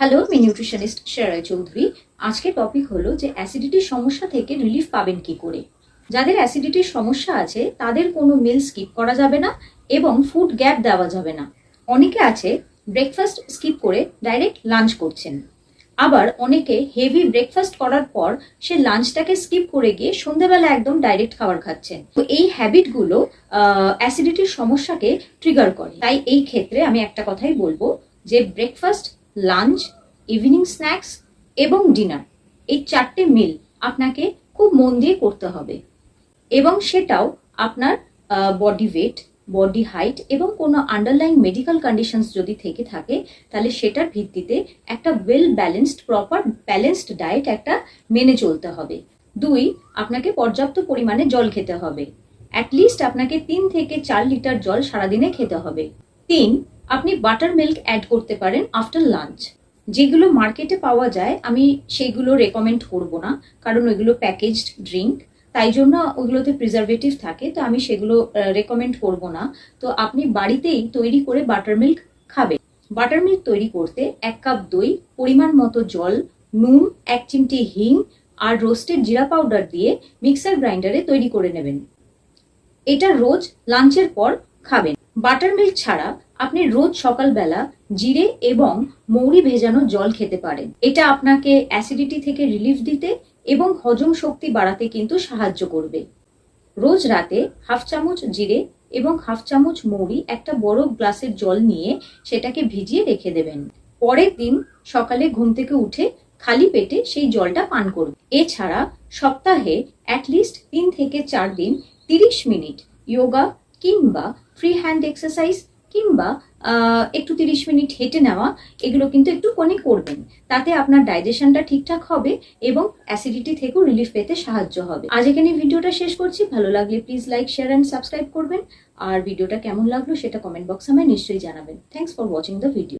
Hello আমি nutritionist শেরাই Chowdhury আজকে topic হলো যে অ্যাসিডিটির সমস্যা থেকে রিলিফ পাবেন কি করে। যাদের অ্যাসিডিটির সমস্যা আছে, তাদের কোনো মিল স্কিপ করা যাবে না এবং ফুড গ্যাপ দেওয়া যাবে না। অনেকে আছে ব্রেকফাস্ট স্কিপ করে ডাইরেক্ট লাঞ্চ করছেন। আবার অনেকে হেভি ব্রেকফাস্ট করার পর সে লাঞ্চটাকে স্কিপ করে গিয়ে সন্ধ্যেবেলা একদম ডাইরেক্ট খাবার খাচ্ছেন। তো এই হ্যাবিটগুলো অ্যাসিডিটির সমস্যাকে ট্রিগার করে। তাই এই ক্ষেত্রে আমি একটা কথাই বলব যে ব্রেকফাস্ট লাঞ্চ ইভিনিং স্ন্যাক্স এবং ডিনার এই চারটে মিল আপনাকে খুব মন দিয়ে করতে হবে। এবং সেটাও আপনার বডি ওয়েট বডি হাইট এবং কোনো আন্ডারলাইন মেডিকেল কন্ডিশনস যদি থেকে থাকে, তাহলে সেটার ভিত্তিতে একটা well balanced proper balanced diet একটা মেনে চলতে হবে। দুই, আপনাকে পর্যাপ্ত পরিমাণে জল খেতে হবে। অ্যাটলিস্ট আপনাকে তিন থেকে চার লিটার জল সারাদিনে খেতে হবে। তিন আপনি বাটার মিল্ক অ্যাড করতে পারেন আফটার লাঞ্চ যেগুলো মার্কেটে পাওয়া যায়, আমি সেইগুলো রেকমেন্ড করব না, কারণ ওইগুলো প্যাকেজড ড্রিঙ্ক তাই জন্য ওইগুলোতে প্রিজারভেটিভ থাকে, তো আমি সেগুলো রেকমেন্ড করব না। তো আপনি বাড়িতেই তৈরি করে বাটার মিল্ক খাবেন। বাটার মিল্ক তৈরি করতে এক কাপ দই, পরিমাণ মতো জল, নুন, এক চিমটি হিং আর রোস্টেড জিরা পাউডার দিয়ে মিক্সার গ্রাইন্ডারে তৈরি করে নেবেন। এটা রোজ লাঞ্চের পর খাবেন। বাটার মিল্ক ছাড়া আপনি রোজ সকালবেলা জিরে এবং মৌরি ভেজানো জল খেতে পারেন। এটা আপনাকে অ্যাসিডিটি থেকে রিলিফ দিতে এবং হজম শক্তি বাড়াতে কিন্তু সাহায্য করবে। রোজ রাতে হাফ চামচ জিরে এবং হাফ চামচ মৌরি একটা বড় গ্লাসের জল নিয়ে সেটাকে ভিজিয়ে রেখে দেবেন। পরের দিন সকালে ঘুম থেকে উঠে খালি পেটে সেই জলটা পান করুন। এছাড়া সপ্তাহে অ্যাটলিস্ট তিন থেকে চার দিন তিরিশ মিনিট যোগা কিংবা ফ্রি হ্যান্ড এক্সারসাইজ কিংবা একটু তিরিশ মিনিট হেঁটে নেওয়া, এগুলো কিন্তু একটু কোনে করবেন। তাতে আপনার ডাইজেশনটা ঠিকঠাক হবে এবং অ্যাসিডিটি থেকেও রিলিফ পেতে সাহায্য হবে। আজ এখানে ভিডিওটা শেষ করছি। ভালো লাগলে please like share and subscribe করবেন। আর ভিডিওটা কেমন লাগল সেটা কমেন্ট বক্সে আমায় নিশ্চয়ই জানাবেন। Thanks for watching the video